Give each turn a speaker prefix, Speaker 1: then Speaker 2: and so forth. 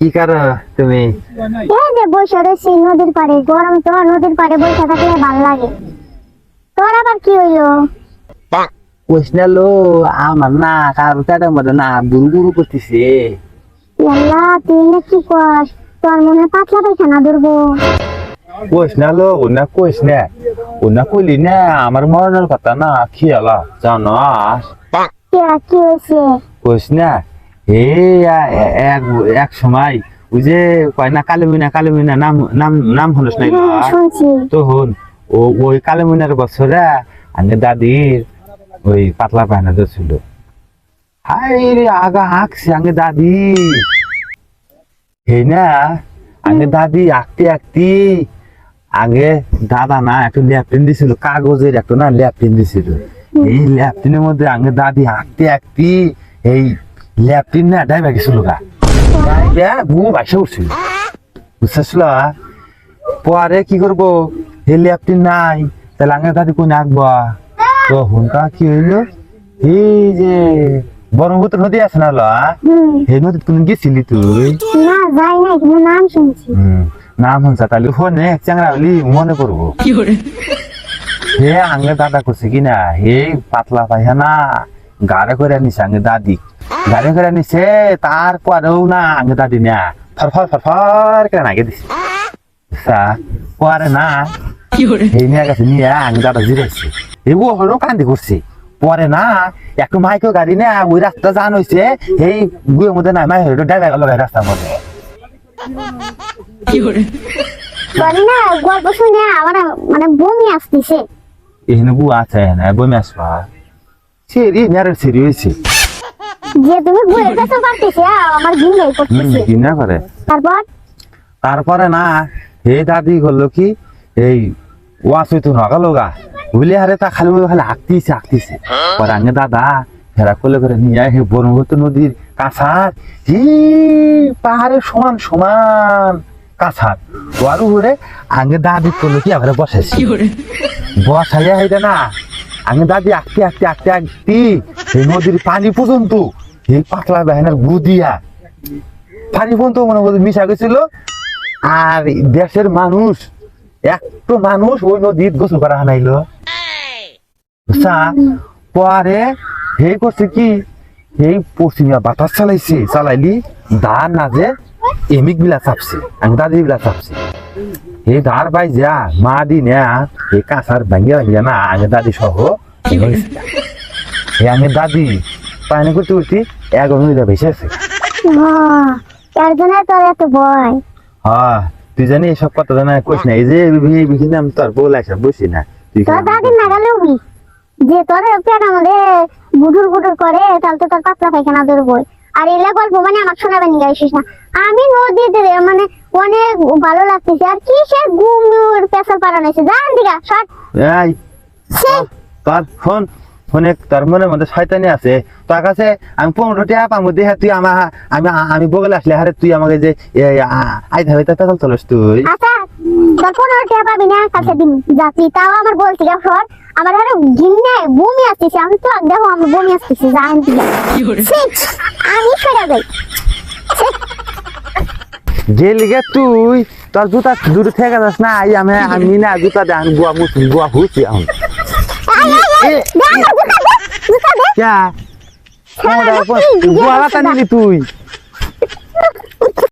Speaker 1: কি করো তুমি?
Speaker 2: এই যে বসে রয়েছি নদীর পাড়ে গরম তো নদীর পাড়ে বসে থাকলে ভালো লাগে। তোর আবার কি হইল?
Speaker 1: কোশনালো আমার না কারও কাটার মধ্যে না বুড়ু বুড়ু করতেছে।
Speaker 2: আল্লাহ তুই কি কর? তোর মনে পাতলা পায়খানা ধরবো
Speaker 1: কোশনালো ওনা কোশনা ওনা কইলি না আমার মরণের কথা না খেয়ালা জানো
Speaker 2: কে কি হয়েছে
Speaker 1: কোশনা এই আ- এ- এক এক সময় ওই যে কয় না কালী মিনা কালী মিনা নাম নাম নাম হলস নাই
Speaker 2: হ্যাঁ শুনছি।
Speaker 1: তখন ও ওই কালী মিনার বছরে আগে দাদির ওই পাতলা পায়না ছিল হাই রে আগা হাঁকছে আগে দাদি। এই না আগে দাদি আঁকতে আঁকতে আগে দাদা না একটু ল্যাপটিন দিছিল কাগজের একটা না ল্যাপটিন দিছিল। এই ল্যাপটিনের মধ্যে আগে দাদি আঁকতে আঁকতে এই ল্যাপটিন না ডাইবা গেছিল গা। ডাইবা বু বাসে উঠছিল। বুঝতেছিল পরে কি করব? এই ল্যাপটিন নাই তাহলে আগে দাদি কোন আঁকবা? তো হুনকা কি হইল? এই যে বরঙ্গত নদী আছে না লা? এই নদীত কোন গেছিলি তুই?
Speaker 2: না যাই নাই নাম শুনছি।
Speaker 1: নাম হনসা তাহলে ফোনে চ্যাংরা হলি মনে করব হে আঙ্গে দাদা করছে কি না হে পাতলা পায়খানা গাড়ে করে নিছে আঙ্গে দাদি। গাড়ে করে নিছে তারপরেও না আঙ্গে দাদি না। ফরফর ফরফর করে নাগে দিছে। বুঝছা? পরে না। এই নিয়ে গেছে নিয়ে আঙ্গে দাদা জিরেছে এগো হলো কান্দি করছে পরে না একটু মাইকেও গাড়ি না ওই রাস্তা জান হয়েছে এই গুয়ের মধ্যে না মাই হইল ড্রাইভার গেল রাস্তার মধ্যে
Speaker 2: বলি না গল্প শুনে আমার মানে বমি আসতেছে।
Speaker 1: এখানে গু আছে না বমি আসবা? সেরি মেরে সেরি হয়েছে।
Speaker 2: যে তুমি ঘুরে যেতে পারতেছে আমার ঘিলে করতেছে
Speaker 1: কি না করে
Speaker 2: তারপর?
Speaker 1: তারপরে না হে দাদি করল কি এই ওয়াশ হইতো নগালো গা। বুঝলে হারে তা খালি খালি আঁকতিছে আঁকতিছে পরে দাদা ফেরা করলে করে নিয়ে আয় হে ব্রহ্মপুত্র নদীর কাছার হি পাহাড়ের সমান সমান কাছার ওয়ার উপরে আগে দাদি করল কি আবার বসেছে বসাইয়া হইতে না আগে দাদি আঁকতে আঁকতে আঁকতে আঁকতে এই নদীর পানি পর্যন্ত এই পাতলা বাহিনার গু দিয়া পানি পর্যন্ত মনে করছে মিশা গেছিল। আর দেশের মানুষ একটু মানুষ ওই নদীত গোসল করা হানাইলো? পরে হে করছে কি? এই পশ্চিমা বাতাস চালাইছে চালাইলি ধার নাজে এমিক বিলা চাপছে আমি দাদি বিলা চাপছে। এই ধার পাই যা মা দি না এই কাঁচার ভাঙ্গিয়া ভাঙ্গিয়া না আগে দাদি সহ। এই আমি দাদি পানি করতে করতে এক অনুযায়ী ভেসে আছে।
Speaker 2: তার জন্য তোর এত ভয়
Speaker 1: হ্যাঁ তুই জানি এসব কথা জানা কইস না এই যে বিখিনি আমি তোর লাগছে বুঝি না? তুই
Speaker 2: তোর নাগালে উবি যে তোর পেট আমাদের বুটুর বুটুর করে তাহলে তো তোর পাতলা পায়খানা ধরবই। আর এলা গল্প মানে আমার শোনাবেন গাইছিস না। আমি নদীতে মানে অনেক ভালো লাগতেছে। আর কি সে গুমুর পেশাল পাড়ানো হয়েছে জান দিগা শট
Speaker 1: এই তোর ফোন ফোনে তোর মনের মধ্যে শয়তানি আছে। তোর কাছে আমি পনেরো টাকা পাবো দেখে তুই আমার আমি আমি বগলে আসলে হারে তুই আমাকে যে আই ধাবে তা পেছাল চলস তুই।
Speaker 2: আচ্ছা তোর পনেরো টাকা পাবি না কাছে দিন যাচ্ছি। তাও আমার বলছি গা শট আমার আরও ঘিন্নে বমি আসতেছে আমি তো দেখো আমার বমি আসতেছে জান আমি সরে যাই। ছিঃ।
Speaker 1: যে লিগে তুই তোর জুতা দূরে থেকে যাস না এই আমি আমি না জুতা দে আমি গুয়া মুছি গুয়া হুছি। ক্যা গুয়া লাতা নিলি তুই।